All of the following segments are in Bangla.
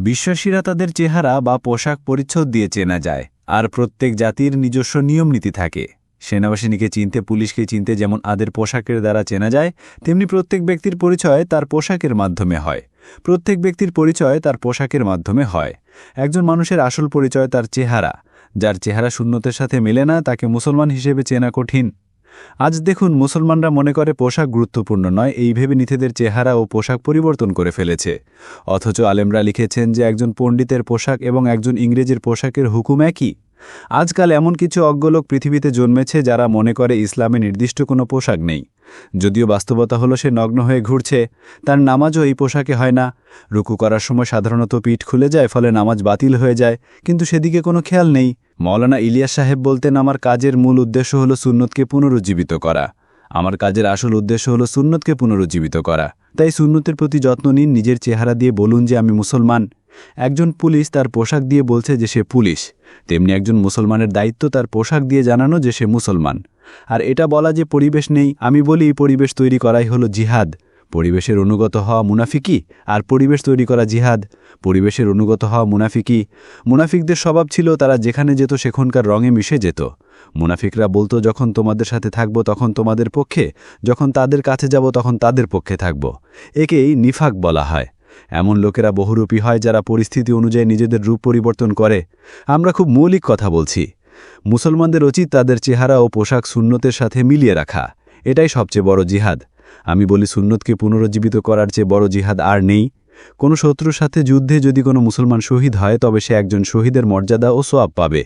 বিশ্বাসীরা তাদের চেহারা বা পোশাক পরিচ্ছদ দিয়ে চেনা যায়, আর প্রত্যেক জাতির নিজস্ব নিয়মনীতি থাকে। সেনাবাহিনীকে চিনতে, পুলিশকে চিনতে যেমন আদের পোশাকের দ্বারা চেনা যায়, তেমনি প্রত্যেক ব্যক্তির পরিচয় তার পোশাকের মাধ্যমে হয়। প্রত্যেক ব্যক্তির পরিচয় তার পোশাকের মাধ্যমে হয়। একজন মানুষের আসল পরিচয় তার চেহারা। যার চেহারা শূন্যতের সাথে মেলে না, তাকে মুসলমান হিসেবে চেনা কঠিন। আজ দেখুন, মুসলমানরা মনে করে পোশাক গুরুত্বপূর্ণ নয়, এই ভেবে নিথেদের চেহারা ও পোশাক পরিবর্তন করে ফেলেছে। অথচ আলেমরা লিখেছেন যে, একজন পণ্ডিতের পোশাক এবং একজন ইংরেজির পোশাকের হুকুম একই। আজকাল এমন কিছু অজ্ঞলোক পৃথিবীতে জন্মেছে যারা মনে করে ইসলামে নির্দিষ্ট কোনো পোশাক নেই। যদিও বাস্তবতা হলো সে নগ্ন হয়ে ঘুরছে, তার নামাজও এই পোশাকে হয় না। রুকু করার সময় সাধারণত পিঠ খুলে যায়, ফলে নামাজ বাতিল হয়ে যায়, কিন্তু সেদিকে কোনো খেয়াল নেই। মৌলানা ইলিয়াস সাহেব বলতেন, আমার কাজের মূল উদ্দেশ্য হলো সুন্নতকে পুনরুজ্জীবিত করা। আমার কাজের আসল উদ্দেশ্য হলো সুন্নতকে পুনরুজ্জীবিত করা। তাই সুন্নতের প্রতি যত্ন নিন, নিজের চেহারা দিয়ে বলুন যে আমি মুসলমান। একজন পুলিশ তার পোশাক দিয়ে বলছে যে সে পুলিশ। তেমনি একজন মুসলমানের দায়িত্ব তার পোশাক দিয়ে জানানো যে সে মুসলমান। আর এটা বলা যে পরিবেশ নেই, আমি বলি পরিবেশ তৈরি করাই হলো জিহাদ। পরিবেশের অনুগত হওয়া মুনাফিকি আর পরিবেশ তৈরি করা জিহাদ। পরিবেশের অনুগত হওয়া মুনাফিকি মুনাফিকদের স্বভাব ছিল তারা যেখানে যেত সেখানকার রঙে মিশে যেত। মুনাফিকরা বলতো, যখন তোমাদের সাথে থাকব তখন তোমাদের পক্ষে, যখন তাদের কাছে যাব তখন তাদের পক্ষে থাকব। একেই নিফাক বলা হয়। এমন লোকেরা বহুরূপী হয় যারা পরিস্থিতি অনুযায়ী নিজেদের রূপ পরিবর্তন করে। আমরা খুব মৌলিক কথা বলছি। মুসলমানদের উচিত তাদের চেহারা ও পোশাক শূন্যতের সাথে মিলিয়ে রাখা। এটাই সবচেয়ে বড় জিহাদ। আমি বলি সুন্নতকে পুনরুজ্জীবিত করার চেয়ে বড় জিহাদ আর নেই। কোনো শত্রুর সাথে যুদ্ধে যদি কোনো মুসলমান শহীদ হয়, তবে সে একজন শহীদের মর্যাদা ও সোয়াব পাবে।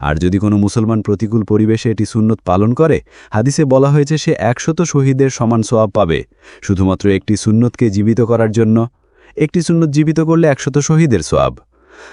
আর যদি কোনো মুসলমান প্রতিকূল পরিবেশে এটি সুন্নত পালন করে, হাদিসে বলা হয়েছে সে একশত শহীদের সমান সোয়াব পাবে। শুধুমাত্র একটি সুন্নতকে জীবিত করার জন্য। একটি সুন্নত জীবিত করলে একশত শহীদের সোয়াব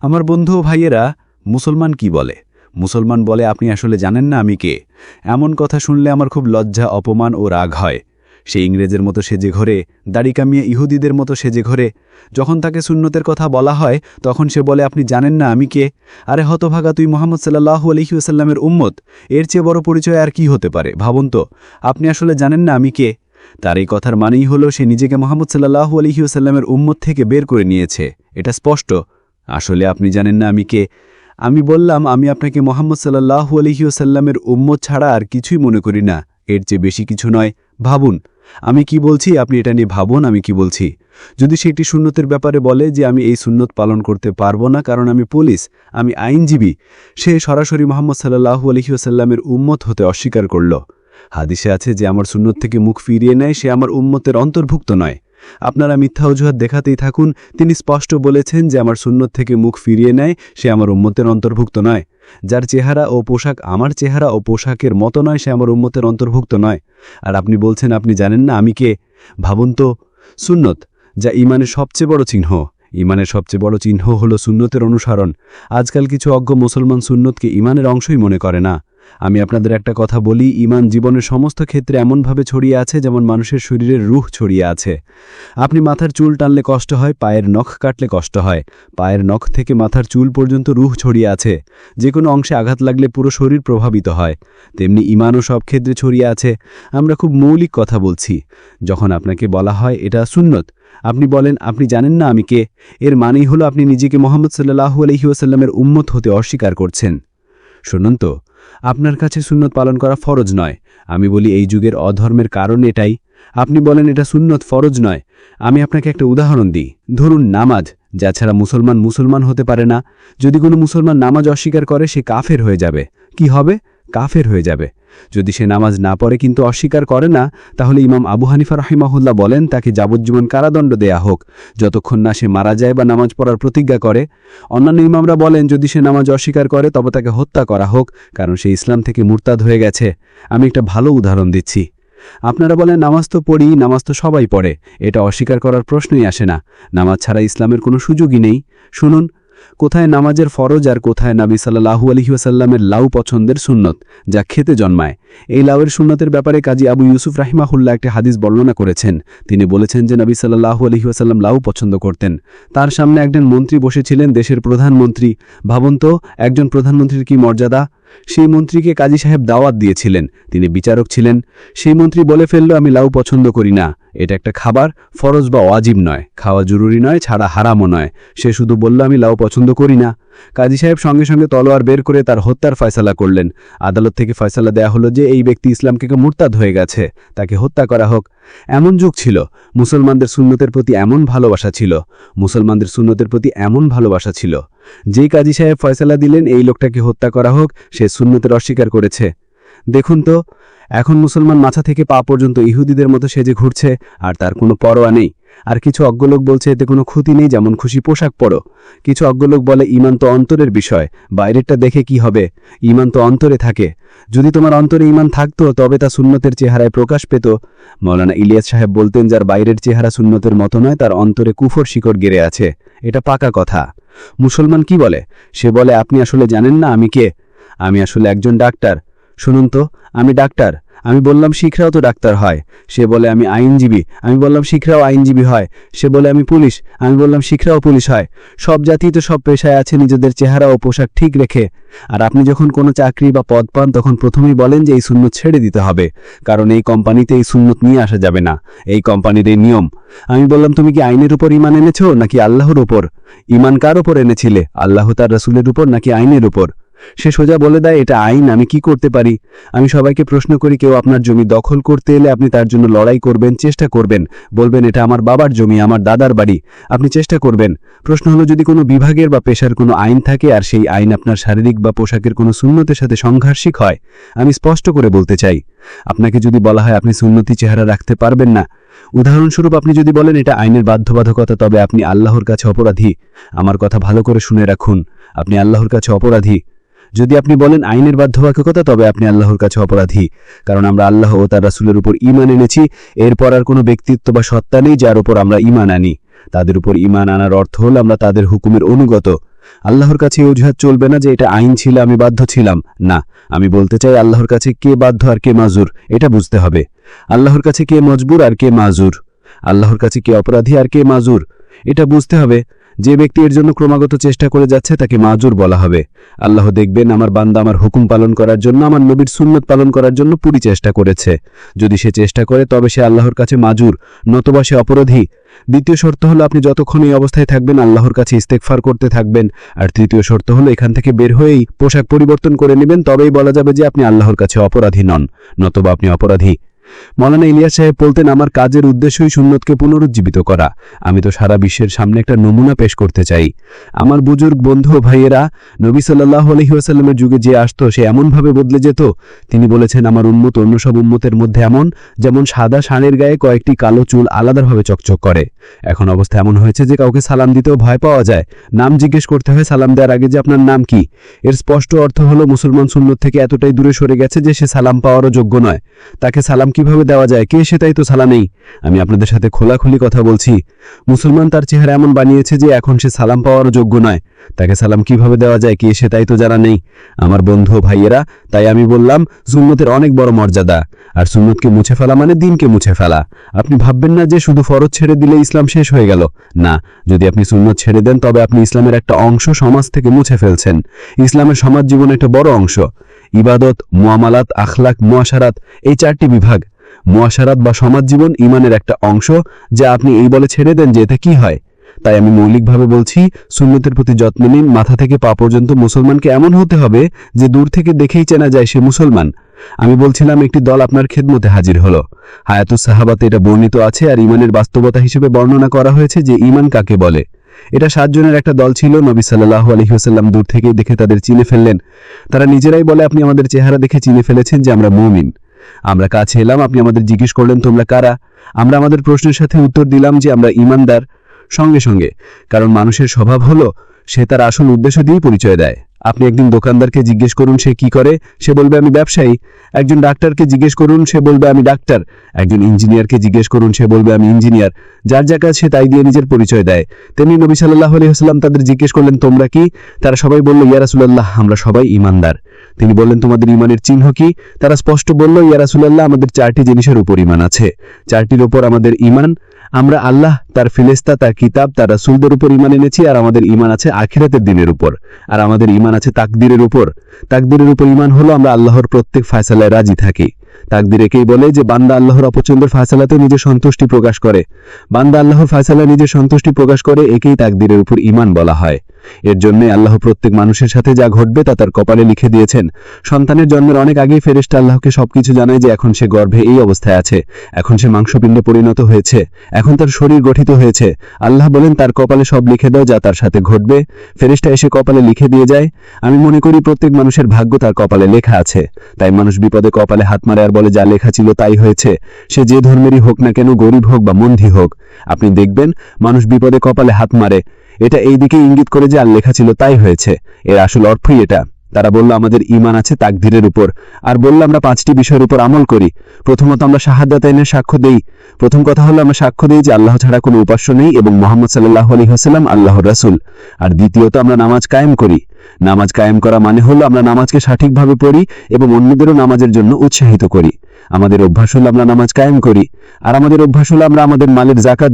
আমার বন্ধু ও ভাইয়েরা, মুসলমান কি বলে? মুসলমান বলে, আপনি আসলে জানেন না আমি কে? এমন কথা শুনলে আমার খুব লজ্জা, অপমান ও রাগ হয়। সে ইংরেজের মতো সেজে ঘরে, দাড়ি কামিয়ে ইহুদিদের মতো সেজে ঘরে, যখন তাকে সুন্নতের কথা বলা হয়, তখন সে বলে, আপনি জানেন না আমি কে? আরে হতভাগা তুই মোহাম্মদ সাল্লাহু আলহিউসাল্লামের উম্মত। এর চেয়ে বড় পরিচয় আর কি হতে পারে? ভাবুন তো, আপনি আসলে জানেন না আমি কে? তার এই কথার মানেই হলো, সে নিজেকে মোহাম্মদ সাল্লাহু আলহিউসাল্লামের উম্মত থেকে বের করে নিয়েছে। এটা স্পষ্ট। আসলে আপনি জানেন না আমি কে? আমি বললাম, আমি আপনাকে মোহাম্মদ সাল্লাহু আলহিউসাল্লামের উম্মত ছাড়া আর কিছুই মনে করি না। এর চেয়ে বেশি কিছু নয়। ভাবুন আমি কি বলছি? আপনি এটা নিয়ে ভাবুন, আমি কি বলছি। যদি সে একটি সুন্নতের ব্যাপারে বলে যে আমি এই সুন্নত পালন করতে পারব না, কারণ আমি পুলিশ, আমি আইনজীবী, সে সরাসরি মোহাম্মদ সাল্লাহু আলহিউসাল্লামের উম্মত হতে অস্বীকার করল। হাদিসে আছে যে, আমার সুন্নত থেকে মুখ ফিরিয়ে নেয়, সে আমার উম্মতের অন্তর্ভুক্ত নয়। আপনারা মিথ্যা অজুহাত দেখাতেই থাকুন। তিনি স্পষ্ট বলেছেন যে আমার সুন্নত থেকে মুখ ফিরিয়ে নেয়, সে আমার উম্মতের অন্তর্ভুক্ত নয়। যার চেহারা ও পোশাক আমার চেহারা ও পোশাকের মতো নয়, সে আমার উম্মতের অন্তর্ভুক্ত নয়। আর আপনি বলছেন, আপনি জানেন না আমি কে? ভাবুন তো, সুন্নত, যা ইমানের সবচেয়ে বড় চিহ্ন। ইমানের সবচেয়ে বড় চিহ্ন হল সুন্নতের অনুসরণ। আজকাল কিছু অজ্ঞ মুসলমান সুন্নতকে ইমানের অংশই মনে করে না। আমি আপনাদের একটা কথা বলি ইমান জীবনের সমস্ত ক্ষেত্রে এমনভাবে ছড়িয়ে আছে যেমন মানুষের শরীরের রুহ ছড়িয়ে আছে। আপনি মাথার চুল টানলে কষ্ট হয়, পায়ের নখ কাটলে কষ্ট হয়। পায়ের নখ থেকে মাথার চুল পর্যন্ত রুহ ছড়িয়ে আছে। যে কোনো অংশে আঘাত লাগলে পুরো শরীর প্রভাবিত হয়। তেমনি ইমানও সব ক্ষেত্রে ছড়িয়ে আছে। আমরা খুব মৌলিক কথা বলছি। যখন আপনাকে বলা হয়, এটা সুন্নত। আপনি বলেন, আপনি জানেন না আমি কে? এর মানেই হলো আপনি নিজেকে মোহাম্মদ সাল্লাহু আলহিউসাল্লামের উম্মত হতে অস্বীকার করছেন। শুনুন তো আপনার কাছে সুন্নত পালন করা ফরজ নয়। আমি বলি, এই যুগের অধর্মের কারণ এটাই। আপনি বলেন, এটা সুন্নত ফরজ নয়। আমি আপনাকে একটা উদাহরণ দিই। ধরুন, নামাজ, যা ছাড়া মুসলমান মুসলমান হতে পারে না। যদি কোনো মুসলমান নামাজ অস্বীকার করে, সে কাফের হয়ে যাবে। কি হবে? কাফের হয়ে যাবে। যদি সে নামাজ না পড়ে কিন্তু অস্বীকার করে না, তাহলে ইমাম আবু হানিফা রহিমাহুল্লাহ বলেন, তাকে যাবজ্জীবন কারাদণ্ড দেয়া হোক। যতক্ষণ না সে মারা যায় বা নামাজ পড়ার প্রতিজ্ঞা করে। অন্যান্য ইমামরা বলেন, যদি সে নামাজ অস্বীকার করে, তবে তাকে হত্যা করা হোক, কারণ সে ইসলাম থেকে মুরতাদ হয়ে গেছে। আমি একটা ভালো উদাহরণ দিচ্ছি। আপনারা বলেন, নামাজ তো পড়ি, নামাজ তো সবাই পড়ে। এটা অস্বীকার করার প্রশ্নই আসে না। নামাজ ছাড়া ইসলামের কোনো সুযোগই নেই। শুনুন কোথায় নামাজের ফরজ আর কোথায় নাবি সাল্লাহু আলহিউসাল্লামের লাউ পছন্দের সুন্নত, যা খেতে জন্মায়। এই লাউয়ের সুন্নতের ব্যাপারে কাজী আবু ইউসুফ রাহিমাহুল্লাহ একটি হাদিস বর্ণনা করেছেন। তিনি বলেছেন যে নবী সাল্লাহু আলহিউসাল্লাম লাউ পছন্দ করতেন। তার সামনে একজন মন্ত্রী বসেছিলেন, দেশের প্রধানমন্ত্রী। ভাবন্ত একজন প্রধানমন্ত্রীর কি মর্যাদা? সেই মন্ত্রীকে কাজী সাহেব দাওয়াত দিয়েছিলেন। তিনি বিচারক ছিলেন। সেই মন্ত্রী বলে ফেলল, আমি লাউ পছন্দ করি না। এটা একটা খাবার, ফরজ বা ওয়াজিব নয়। খাওয়া জরুরি নয়, ছাড়া হারামও নয়। সে শুধু বলল, আমি লাউ পছন্দ করি না। কাজী সাহেব সঙ্গে সঙ্গে তলোয়ার বের করে তার হত্যার ফয়সালা করলেন। আদালত থেকে ফয়সালা দেয়া হলো যে, এই ব্যক্তি ইসলামকে মুরতাদ হয়ে গেছে। তাকে হত্যা করা হোক। এমন যুগ ছিল। মুসলমানদের সুন্নতের প্রতি এমন ভালোবাসা ছিল। মুসলমানদের সুন্নতের প্রতি এমন ভালোবাসা ছিল। যেই কাজী সাহেব ফয়সালা দিলেন, এই লোকটাকে হত্যা করা হোক, সে সুন্নতের অস্বীকার করেছে। দেখুন তো এখন মুসলমান মাথা থেকে পা পর্যন্ত ইহুদিদের মতো সেজে ঘুরছে, আর তার কোনো পরোয়া নেই। আর কিছু অজ্ঞলোক বলছে, এতে কোনো ক্ষতি নেই, যেমন খুশি পোশাক পরো। কিছু অজ্ঞলোক বলে, ইমান তো অন্তরের বিষয়, বাইরেরটা দেখে কি হবে? ইমান তো অন্তরে থাকে। যদি তোমার অন্তরে ইমান থাকতো, তবে তা সুন্নতের চেহারায় প্রকাশ পেত। মৌলানা ইলিয়াস সাহেব বলতেন, যার বাইরের চেহারা সুন্নতের মতো নয়, তার অন্তরে কুফর শিকড় গেড়ে আছে। এটা পাকা কথা। মুসলমান কি বলে? সে বলে, আপনি আসলে জানেন না আমি কে? আমি আসলে একজন ডাক্তার। শুনুন তো, আমি ডাক্তার। আমি বললাম, শিখরাও তো ডাক্তার হয়। সে বলে, আমি আইনজীবী। আমি বললাম, শিখরাও আইনজীবী হয়। সে বলে, আমি পুলিশ। আমি বললাম, শিখরাও পুলিশ হয়। সব জাতি তো সব পেশায় আছে, নিজেদের চেহারা ও পোশাক ঠিক রেখে। আর আপনি যখন কোনো চাকরি বা পদ পান, তখন প্রথমেই বলেন যে, এই সুন্নত ছেড়ে দিতে হবে। কারণ এই কোম্পানিতে এই সুন্নত নিয়ে আসা যাবে না। এই কোম্পানির এই নিয়ম। আমি বললাম, তুমি কি আইনের উপর ইমান এনেছো নাকি আল্লাহর উপর? ইমান কার উপর এনেছিলে? আল্লাহ তার রসুলের উপর নাকি আইনের উপর? সে সোজা বলে দেয়, এটা আইন, আমি কি করতে পারি? আমি সবাইকে প্রশ্ন করি, কেউ আপনার জমি দখল করতে এলে আপনি তার জন্য লড়াই করবেন, চেষ্টা করবেন। বলবেন, এটা আমার বাবার জমি, আমার দাদার বাড়ি। আপনি চেষ্টা করবেন। প্রশ্ন হলো, যদি কোনো বিভাগের বা পেশার কোনো আইন থাকে আর সেই আইন আপনার শারীরিক বা পোশাকের কোনো সুন্নতের সাথে সংঘর্ষিক হয়, আমি স্পষ্ট করে বলতে চাই, আপনাকে যদি বলা হয় আপনি সুন্নতি চেহারা রাখতে পারবেন না। উদাহরণস্বরূপ, আপনি যদি বলেন, এটা আইনের বাধ্যবাধকতা, তবে আপনি আল্লাহর কাছে অপরাধী। আমার কথা ভালো করে শুনে রাখুন। আপনি আল্লাহর কাছে অপরাধী। যদি আপনি বলেন আইনের বাধ্যবাধকতা, তবে আপনি আল্লাহর কাছে অপরাধী। কারণ আমরা আল্লাহ ও তার রাসুলের উপর ইমান এনেছি। এরপর আর কোনো ব্যক্তিত্ব বা সত্তা নেই যার উপর আমরা ইমান আনি। তাদের উপর ইমান আনার অর্থ হল আমরা তাদের হুকুমের অনুগত। আল্লাহর কাছে অজুহাত চলবে না যে এটা আইন ছিল, আমি বাধ্য ছিলাম। না, আমি বলতে চাই আল্লাহর কাছে কে বাধ্য আর কে মাজুর, এটা বুঝতে হবে। আল্লাহর কাছে কে মজবুর আর কে মাজুর? আল্লাহর কাছে কে অপরাধী আর কে মাজুর? এটা বুঝতে হবে। যে ব্যক্তি এর জন্য ক্রমাগত চেষ্টা করে যাচ্ছে, তাকে মাজুর বলা হবে। আল্লাহ দেখবেন, আমার বান্দা আমার হুকুম পালন করার জন্য, আমার নবীর সুন্নত পালন করার জন্য পুরি চেষ্টা করেছে। যদি সে চেষ্টা করে, তবে সে আল্লাহর কাছে মাজুর, নতবা সে অপরাধী। দ্বিতীয় শর্ত হলো, আপনি যতক্ষণ এই অবস্থায় থাকবেন, আল্লাহর কাছে ইস্তেকফার করতে থাকবেন। আর তৃতীয় শর্ত হলো, এখান থেকে বের হয়েই পোশাক পরিবর্তন করে নেবেন, তবেই বলা যাবে যে আপনি আল্লাহর কাছে অপরাধী নন, নতবা আপনি অপরাধী। মৌলানা ইলিয়া সাহেব বলতেন, আমার কাজের উদ্দেশ্যই সুন্নতকে পুনরুজ্জীবিত করা। আমি তো সারা বিশ্বের সামনে একটা নমুনা পেশ করতে চাই। আমার বুজুর্গ বন্ধু ভাইয়েরা, নবী সাল্লাহ আলহিউসাল্লামের যুগে যে আসতো, সে এমনভাবে বদলে যেত। তিনি বলেছেন, আমার উন্মত অন্য সব উন্মতের মধ্যে এমন, যেমন সাদা সানের গায়ে কয়েকটি কালো চুল আলাদাভাবে চকচক করে। এখন অবস্থা এমন হয়েছে যে কাউকে সালাম দিতেও ভয় পাওয়া যায়। নাম জিজ্ঞেস করতে হয়, সালাম দেওয়ার আগে যে আপনার নাম কি? এর স্পষ্ট অর্থ হলো, মুসলমান সুন্নত থেকে এতটাই দূরে সরে গেছে যে সে সালাম পাওয়ারও যোগ্য নয়। তাকে সালাম কীভাবে দেওয়া যায়? কে সেটাই তো সালা নেই। আমি আপনাদের সাথে খোলাখুলি কথা বলছি। মুসলমান তার চেহারা এমন বানিয়েছে যে এখন সে সালাম পাওয়ারও যোগ্য নয়। তাকে সালাম কীভাবে দেওয়া যায়, কে সেটাই তো জানা নেই। আমার বন্ধু ভাইয়েরা, তাই আমি বললাম, সুন্নতের অনেক বড় মর্যাদা। আর সুন্নতকে মুছে ফেলা মানে দিনকে মুছে ফেলা। আপনি ভাববেন না যে শুধু ফরজ ছেড়ে দিলে ইসলাম শেষ হয়ে গেল। না, যদি আপনি সুন্নত ছেড়ে দেন, তবে আপনি ইসলামের একটা অংশ সমাজ থেকে মুছে ফেলছেন। ইসলামের সমাজ জীবন একটা বড় অংশ। ইবাদত, মুয়ামালাত, আখলাক মুয়াশারাত এই চারটি বিভাগ। মুয়াশারাত বা সমাজ জীবন ইমানের একটা অংশ, যা আপনি এই বলে ছেড়ে দেন যে এতে কি হয়। তাই আমি মৌলিকভাবে বলছি, সুন্নতের প্রতি যত্ন নিন, মাথা থেকে পা পর্যন্ত মুসলমানকে এমন হতে হবে যে দূর থেকে দেখেই চেনা যায় সে মুসলমান। আমি বলছিলাম, একটি দল আপনার খেদমতে হাজির হলো। হায়াতুস সাহাবাতে এটা বর্ণিত আছে আর ইমানের বাস্তবতা হিসেবে বর্ণনা করা হয়েছে যে ইমান কাকে বলে। এটা সাতজনের একটা দল ছিল, নবী সাল্লাহ আলহিহাসাল্লাম দূর থেকেই দেখে তাদের চিনে ফেললেন। তারা নিজেরাই বলে, আপনি আমাদের চেহারা দেখে চিনে ফেলেছেন যে আমরা মুমিন। আমরা কাছে এলাম, আপনি আমাদের জিজ্ঞেস করলেন, তোমরা কারা? আমরা আমাদের প্রশ্নের সাথে উত্তর দিলাম যে আমরা ইমানদার সঙ্গে সঙ্গে। কারণ মানুষের স্বভাব হলো, সে তার আসল উদ্দেশ্য দিয়েই পরিচয় দেয়। আপনি একদিন দোকানদারকে জিজ্ঞেস করুন সে কি করে, সে বলবে, আমি ব্যবসায়ী। একজন ডাক্তারকে জিজ্ঞেস করুন, সে বলবে, আমি ডাক্তার। একজন ইঞ্জিনিয়ারকে জিজ্ঞেস করুন, সে বলবে, আমি ইঞ্জিনিয়ার। যার যা কাজ সে তাই দিয়ে নিজের পরিচয় দেয়। তেমনি নবী সাল্লাহ আলহিহাস্লাম তাদের জিজ্ঞেস করলেন, তোমরা কি? তারা সবাই বলল ইয়ারাসুল্লাহ আমরা সবাই ইমানদার তিনি বললেন, তোমাদের ইমানের চিহ্ন কি? তারা স্পষ্ট বলল ইয়ারাসুল্লাহ আমাদের চারটি জিনিসের উপর ইমান আছে। চারটির উপর আমাদের ইমান আমরা আল্লাহ, তার ফিলেস্তা তার কিতাব, তার রাসুলদের উপর ইমান এনেছি আর আমাদের ইমান আছে আখিরাতের দিনের উপর। আর আমাদের ইমান আছে তাকদিরের উপর। তাকদিরের উপর ইমান হলো আমরা আল্লাহর প্রত্যেক ফায়সালায় রাজি থাকি। তাকদির একেই বলে যে, বান্দা আল্লাহর অপছন্দের ফায়সালাতে নিজের সন্তুষ্টি প্রকাশ করে। বান্দা আল্লাহর ফায়সালা নিজের সন্তুষ্টি প্রকাশ করে, একেই তাকদিরের উপর ইমান বলা হয়। এর জন্য আল্লাহ প্রত্যেক মানুষের সাথে যা ঘটবে তা তার কপালে লিখে দিয়েছেন। সন্তানের জন্মের অনেক আগেই ফেরেশতা আল্লাহকে সবকিছু জানায় যে এখন সে গর্ভে এই অবস্থায় আছে। এখন সে মাংসপিণ্ডে পরিণত হয়েছে। এখন তার শরীর গঠিত হয়েছে। আল্লাহ বলেন, তার কপালে সব লিখে দাও যা তার সাথে ঘটবে। ফেরেশতা এসে কপালে লিখে দিয়ে যায়, আমি মনে করি প্রত্যেক মানুষের ভাগ্য তার কপালে লেখা আছে। তাই মানুষ বিপদে কপালে হাত মারে আর বলে, যা লেখা ছিল তাই হয়েছে। সে যে ধর্মেরই হোক না কেন, গরিব হোক বা মন্ধি হোক। আপনি দেখবেন, মানুষ বিপদে কপালে হাত মারে। এটা এই দিকে ইঙ্গিত করে যে আর লেখা ছিল তাই হয়েছে। এর আসল অর্থই এটা। তারা বলল, আমাদের ইমান আছে তাকদিরের উপর। আর বলল, আমরা পাঁচটি বিষয়ের উপর আমল করি। প্রথমত আমরা শাহাদাত আইনের সাক্ষ্য দেই। প্রথম কথা হলো, আমরা সাক্ষ্য দিই যে আল্লাহ ছাড়া কোনো উপাস্য নেই এবং মোহাম্মদ সাল্লাহ আলী হাসাল্লাম আল্লাহর রাসুল। আর দ্বিতীয়ত, আমরা নামাজ কায়েম করি। নামাজ কায়েম করা মানে হলো, আমরা নামাজকে সঠিকভাবে পড়ি এবং অন্যদেরও নামাজের জন্য উৎসাহিত করি। আমাদের অভ্যাস হলো, আমরা নামাজ কায়েম করি। আর আমাদের অভ্যাস হলো, আমরা আমাদের মালের জাকাত